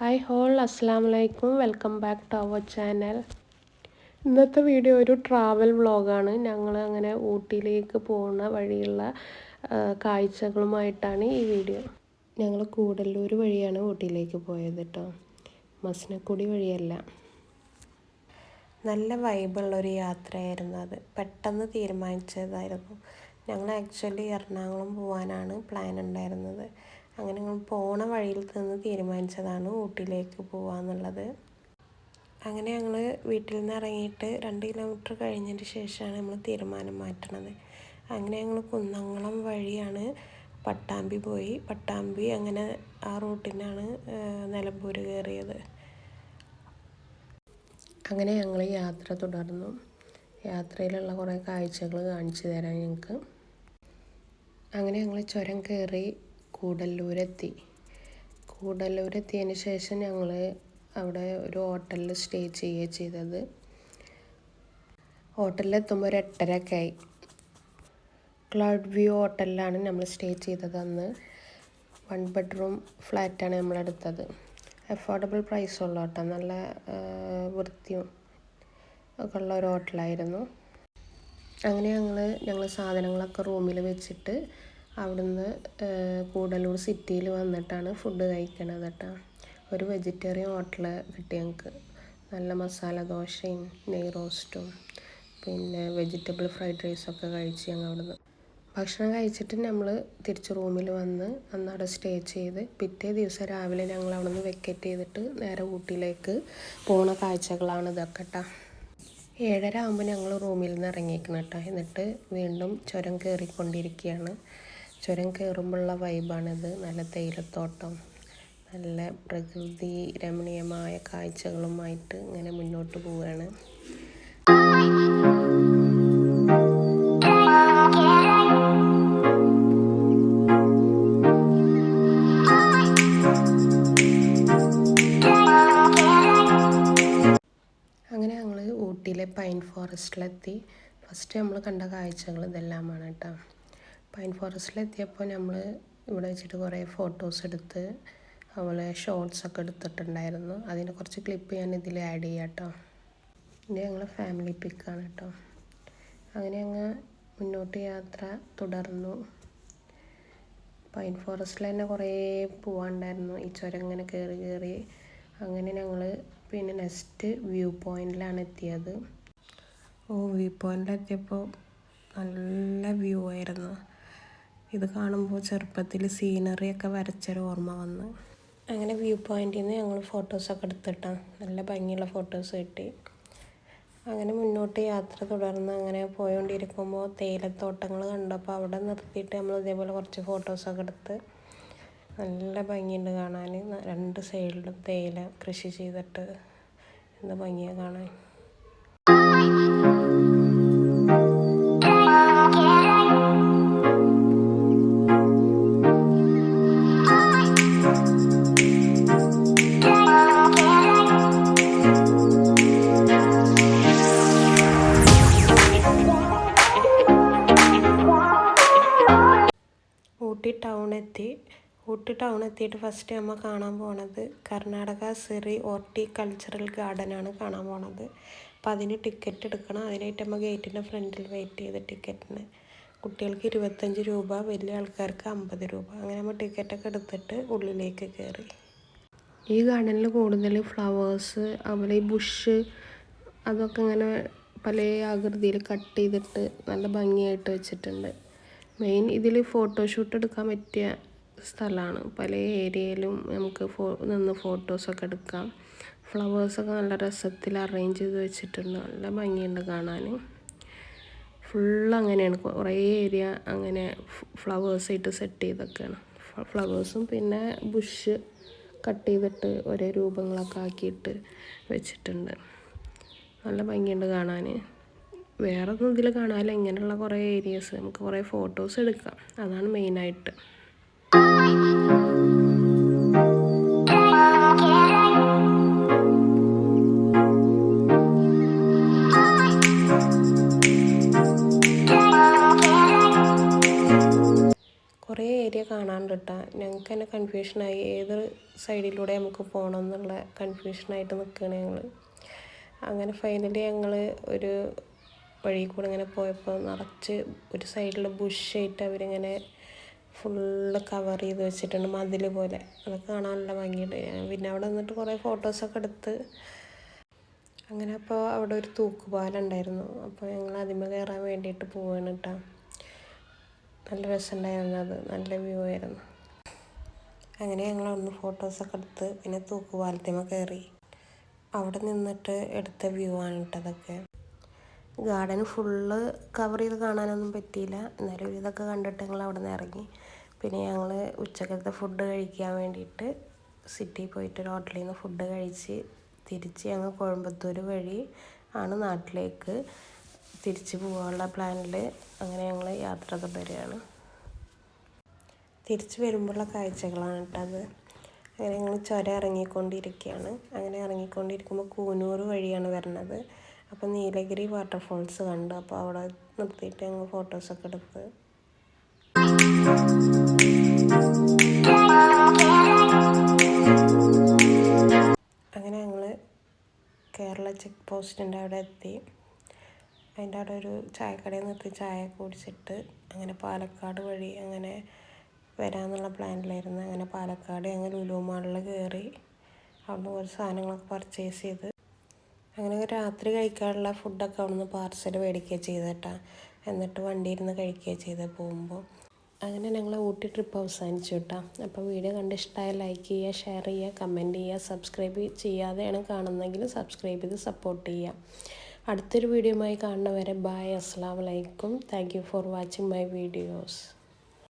Hi all അസ്സാം വലൈക്കും welcome back to our channel ഇന്നത്തെ വീഡിയോ ഒരു ട്രാവൽ വ്ളോഗാണ് ഞങ്ങൾ അങ്ങനെ ഊട്ടിയിലേക്ക് പോകുന്ന വഴിയുള്ള കാഴ്ചകളുമായിട്ടാണ് ഈ വീഡിയോ ഞങ്ങൾ കൂടല്ലൂർ വഴിയാണ് ഊട്ടിയിലേക്ക് പോയത് കേട്ടോ മസ്നക്കുടി വഴിയല്ല. നല്ല വൈബുള്ള ഒരു യാത്രയായിരുന്നു അത്. പെട്ടെന്ന് തീരുമാനിച്ചതായിരുന്നു. ഞങ്ങൾ ആക്ച്വലി എറണാകുളം പോകാനാണ് പ്ലാൻ ഉണ്ടായിരുന്നത്. അങ്ങനെ ഞങ്ങൾ പോണ വഴിയിൽ നിന്ന് തീരുമാനിച്ചതാണ് ഊട്ടിയിലേക്ക് പോകാന്നുള്ളത് അങ്ങനെ ഞങ്ങൾ വീട്ടിൽ നിന്ന് ഇറങ്ങിയിട്ട് രണ്ട് കിലോമീറ്റർ കഴിഞ്ഞതിന് ശേഷമാണ് നമ്മൾ തീരുമാനം മാറ്റണത്. അങ്ങനെ ഞങ്ങൾ കുന്നംകുളം വഴിയാണ് പട്ടാമ്പി പോയി. പട്ടാമ്പി അങ്ങനെ ആ റൂട്ടിനാണ് നിലമ്പൂർ കയറിയത്. അങ്ങനെ ഞങ്ങൾ യാത്ര തുടർന്നു. യാത്രയിലുള്ള കുറേ കാഴ്ചകൾ കാണിച്ചു തരാം ഞങ്ങൾക്ക് അങ്ങനെ ഞങ്ങൾ ചുരം കയറി കൂടല്ലൂരെത്തി കൂടല്ലൂരെത്തിയതിന് ശേഷം ഞങ്ങൾ അവിടെ ഒരു ഹോട്ടലിൽ സ്റ്റേ ചെയ്യുക ചെയ്തത്. ഹോട്ടലിലെത്തുമ്പോൾ ഒരു എട്ടരയൊക്കെ ആയി ക്ലൗഡ് വ്യൂ ഹോട്ടലിലാണ് നമ്മൾ സ്റ്റേ ചെയ്തത് അന്ന്. വൺ ബെഡ്റൂം ഫ്ലാറ്റാണ് നമ്മളെടുത്തത് അഫോർഡബിൾ പ്രൈസ് ഉള്ള കേട്ടോ. നല്ല വൃത്തിയും ഒക്കെ ഉള്ള ഒരു ഹോട്ടലായിരുന്നു. അങ്ങനെ ഞങ്ങൾ ഞങ്ങൾ സാധനങ്ങളൊക്കെ റൂമിൽ വെച്ചിട്ട് അവിടുന്ന് കൂടലൂർ സിറ്റിയിൽ വന്നിട്ടാണ് ഫുഡ് കഴിക്കണത് കേട്ടോ ഒരു വെജിറ്റേറിയൻ ഹോട്ടൽ കിട്ടി ഞങ്ങൾക്ക് നല്ല മസാല ദോശയും നെയ് റോസ്റ്റും പിന്നെ വെജിറ്റബിൾ ഫ്രൈഡ് റൈസൊക്കെ കഴിച്ച് ഞങ്ങൾ അവിടുന്ന്. ഭക്ഷണം കഴിച്ചിട്ട് നമ്മൾ തിരിച്ച് റൂമിൽ വന്ന് അന്ന് അവിടെ സ്റ്റേ ചെയ്ത് പിറ്റേ ദിവസം രാവിലെ ഞങ്ങൾ അവിടെ നിന്ന് വെക്കറ്റ് ചെയ്തിട്ട് നേരെ ഊട്ടിയിലേക്ക് പോണ കാഴ്ചകളാണ് ഇതൊക്കെ കേട്ടോ ഏഴര ആകുമ്പോൾ ഞങ്ങൾ റൂമിൽ നിന്ന് ഇറങ്ങിയിരിക്കണം കേട്ടോ എന്നിട്ട് വീണ്ടും ചുരം കയറിക്കൊണ്ടിരിക്കുകയാണ് ചുരം കയറുമ്പോഴുള്ള വൈബാണിത്. നല്ല തേയിലത്തോട്ടം നല്ല പ്രകൃതി രമണീയമായ കാഴ്ചകളുമായിട്ട് ഇങ്ങനെ മുന്നോട്ട് പോവുകയാണ്. അങ്ങനെ ഞങ്ങൾ ഊട്ടിയിലെ പൈൻ ഫോറസ്റ്റിലെത്തി. ഫസ്റ്റ് നമ്മൾ കണ്ട കാഴ്ചകൾ ഇതെല്ലാമാണ് കേട്ടോ. പൈൻ ഫോറസ്റ്റിലെത്തിയപ്പോൾ നമ്മൾ ഇവിടെ വെച്ചിട്ട് കുറേ ഫോട്ടോസ് എടുത്ത് അതുപോലെ ഷോർട്സ് ഒക്കെ എടുത്തിട്ടുണ്ടായിരുന്നു. അതിന്റെ കുറച്ച് ക്ലിപ്പ് ഞാൻ ഇതിൽ ആഡ് ചെയ്യാം കേട്ടോ ഇത് ഞങ്ങൾ ഫാമിലി പിക്കാണ് കേട്ടോ അങ്ങനെ അങ്ങ് മുന്നോട്ട് യാത്ര തുടർന്നു. പൈൻ ഫോറസ്റ്റിൽ തന്നെ കുറേ പോവാണ്ടായിരുന്നു. ഈ ചുരം ഇങ്ങനെ കയറി കയറി അങ്ങനെ ഞങ്ങൾ പിന്നെ നെക്സ്റ്റ് വ്യൂ പോയിന്റിലാണ് എത്തിയത്. ഓ വ്യൂ പോയിന്റിലെത്തിയപ്പോൾ നല്ല വ്യൂ ആയിരുന്നു. ഇത് കാണുമ്പോൾ ചെറുപ്പത്തിൽ സീനറി ഒക്കെ വരച്ചൊരു ഓർമ്മ വന്ന്. അങ്ങനെ വ്യൂ പോയിന്റിൽ നിന്ന് ഞങ്ങൾ ഫോട്ടോസൊക്കെ എടുത്തിട്ടാണ് നല്ല ഭംഗിയുള്ള ഫോട്ടോസ് കിട്ടി. അങ്ങനെ മുന്നോട്ട് യാത്ര തുടർന്ന് അങ്ങനെ പോയോണ്ടിരിക്കുമ്പോൾ തേയിലത്തോട്ടങ്ങൾ കണ്ടപ്പോൾ അവിടെ നിർത്തിയിട്ട് നമ്മൾ ഇതേപോലെ കുറച്ച് ഫോട്ടോസൊക്കെ എടുത്ത് നല്ല ഭംഗിയുണ്ട് കാണാൻ രണ്ട് സൈഡിലും തേയില കൃഷി ചെയ്തിട്ട് എന്താ ഭംഗിയാണ് കാണാൻ. ഊട്ടി ടൗൺ എത്തി. ഊട്ടി ടൗൺ എത്തിയിട്ട് ഫസ്റ്റ് നമ്മൾ കാണാൻ പോണത് Karnataka Siri horticultural garden ആണ് കാണാൻ പോണത്. അപ്പോൾ അതിന് ടിക്കറ്റ് എടുക്കണം. അതിനായിട്ട് നമ്മൾ ഗേറ്റിന്റെ ഫ്രണ്ടിൽ വെയിറ്റ് ചെയ്ത് ടിക്കറ്റിന് കുട്ടികൾക്ക് ഇരുപത്തഞ്ച് രൂപ വലിയ ആൾക്കാർക്ക് അമ്പത് രൂപ. അങ്ങനെ നമ്മൾ ടിക്കറ്റൊക്കെ എടുത്തിട്ട് ഉള്ളിലേക്ക് കയറി ഈ ഗാർഡനിൽ കൂടുതൽ ഫ്ലവേഴ്സ് അതുപോലെ ഈ ബുഷ് അതൊക്കെ ഇങ്ങനെ പല ആകൃതിയിൽ കട്ട് ചെയ്തിട്ട് നല്ല ഭംഗിയായിട്ട് വെച്ചിട്ടുണ്ട്. മെയിൻ ഇതിൽ ഫോട്ടോഷൂട്ട് എടുക്കാൻ പറ്റിയ സ്ഥലമാണ് പല ഏരിയയിലും നമുക്ക് ഫോ നിന്ന് ഫോട്ടോസൊക്കെ എടുക്കാം. ഫ്ലവേഴ്സൊക്കെ നല്ല രസത്തിൽ അറേഞ്ച് ചെയ്ത് വെച്ചിട്ടുണ്ട്. നല്ല ഭംഗിയുണ്ട് കാണാൻ. ഫുൾ അങ്ങനെയാണ്. കുറേ ഏരിയ അങ്ങനെ ഫ്ലവേഴ്സ് ആയിട്ട് സെറ്റ് ചെയ്തൊക്കെയാണ്. ഫ്ലവേഴ്സും പിന്നെ ബുഷ് കട്ട് ചെയ്തിട്ട് ഒരേ രൂപങ്ങളൊക്കെ ആക്കിയിട്ട് വെച്ചിട്ടുണ്ട്. നല്ല ഭംഗിയുണ്ട് കാണാൻ. വേറെ ഒന്നും ഇതിൽ കാണാനില്ല ഇങ്ങനെയുള്ള കുറേ ഏരിയസ് നമുക്ക് കുറേ ഫോട്ടോസ് എടുക്കാം. അതാണ് മെയിനായിട്ട് കുറേ ഏരിയ കാണാണ്ട് കേട്ടോ ഞങ്ങൾക്ക് തന്നെ കൺഫ്യൂഷനായി ഏത് സൈഡിലൂടെ നമുക്ക് പോകണം എന്നുള്ള കൺഫ്യൂഷനായിട്ട് നിൽക്കുകയാണ് ഞങ്ങൾ അങ്ങനെ ഫൈനലി ഞങ്ങൾ ഒരു വഴി കൂടെ ഇങ്ങനെ പോയപ്പോൾ നിറച്ച് ഒരു സൈഡിൽ ബുഷായിട്ട് അവരിങ്ങനെ ഫുള്ള് കവർ ചെയ്ത് വെച്ചിട്ടുണ്ട് മതിൽ പോലെ. അതൊക്കെ കാണാൻ നല്ല ഭംഗിയുണ്ട്. പിന്നെ അവിടെ നിന്നിട്ട് കുറേ ഫോട്ടോസൊക്കെ എടുത്ത് അങ്ങനെ അപ്പോൾ അവിടെ ഒരു തൂക്കുപാലം ഉണ്ടായിരുന്നു. അപ്പോൾ ഞങ്ങൾ അതിമ കയറാൻ വേണ്ടിയിട്ട് പോവാണ് കേട്ടോ നല്ല രസമുണ്ടായിരുന്നു അത്. നല്ല വ്യൂ ആയിരുന്നു. അങ്ങനെ ഞങ്ങൾ അവിടുന്ന് ഫോട്ടോസൊക്കെ എടുത്ത് പിന്നെ തൂക്കുപാലത്തിമ കയറി. അവിടെ നിന്നിട്ട് എടുത്ത വ്യൂ ആണ് കേട്ടോ അതൊക്കെ. ഗാർഡൻ ഫുള്ള് കവർ ചെയ്ത് കാണാനൊന്നും പറ്റിയില്ല. എന്നാലും ഇതൊക്കെ കണ്ടിട്ട് ഞങ്ങൾ അവിടെ നിന്ന് ഇറങ്ങി. പിന്നെ ഞങ്ങൾ ഉച്ചക്കത്തെ ഫുഡ് കഴിക്കാൻ വേണ്ടിയിട്ട് സിറ്റിയിൽ പോയിട്ട് ഒരു ഹോട്ടലിൽ നിന്ന് ഫുഡ് കഴിച്ച് തിരിച്ച് ഞങ്ങൾ കോയമ്പത്തൂർ വഴി ആണ് നാട്ടിലേക്ക് തിരിച്ച് പോകാനുള്ള പ്ലാനിൽ അങ്ങനെ ഞങ്ങൾ യാത്ര തുടരുകയാണ് തിരിച്ച് വരുമ്പോഴുള്ള കാഴ്ചകളാണ് കേട്ടോ അത്. അങ്ങനെ ഞങ്ങൾ ചുരം ഇറങ്ങിക്കൊണ്ടിരിക്കുകയാണ്. അങ്ങനെ ഇറങ്ങിക്കൊണ്ടിരിക്കുമ്പോൾ കൂനൂർ വഴിയാണ് വരുന്നത് അപ്പോൾ നീലഗിരി വാട്ടർഫോൾസ് കണ്ട്. അപ്പോൾ അവിടെ നിർത്തിയിട്ട് ഞങ്ങൾ ഫോട്ടോസൊക്കെ എടുത്ത്. അങ്ങനെ ഞങ്ങൾ കേരള ചെക്ക് പോസ്റ്റിന്റെ അവിടെ എത്തി. അതിന്റെ അവിടെ ഒരു ചായക്കടയിൽ നിർത്തി ചായ കുടിച്ചിട്ട് അങ്ങനെ പാലക്കാട് വഴി അങ്ങനെ വരാമെന്നുള്ള പ്ലാനിലായിരുന്നു അങ്ങനെ പാലക്കാട് ഞങ്ങൾ ലുലു മാളിൽ കയറി അവിടുന്ന് കുറച്ച് സാധനങ്ങളൊക്കെ പർച്ചേസ് ചെയ്ത്. അങ്ങനെ രാത്രി കഴിക്കാനുള്ള ഫുഡൊക്കെ അവിടുന്ന് പാർസൽ മേടിക്കുക ചെയ്തേട്ടാ. എന്നിട്ട് വണ്ടി ഇരുന്ന് കഴിക്കുക ചെയ്ത് പോകുമ്പോൾ. അങ്ങനെ ഞങ്ങൾ ഊട്ടി ട്രിപ്പ് അവസാനിച്ചു കേട്ടോ അപ്പോൾ വീഡിയോ കണ്ട് ഇഷ്ടമായ ലൈക്ക് ചെയ്യുക ഷെയർ ചെയ്യുക കമന്റ് ചെയ്യുക സബ്സ്ക്രൈബ് ചെയ്യാതെയാണ് കാണുന്നതെങ്കിൽ സബ്സ്ക്രൈബ് ചെയ്ത് സപ്പോർട്ട് ചെയ്യുക. അടുത്തൊരു വീഡിയോയുമായി കാണുന്നവരെ ബായ് അസ്സാം വലൈക്കും thank you for watching my videos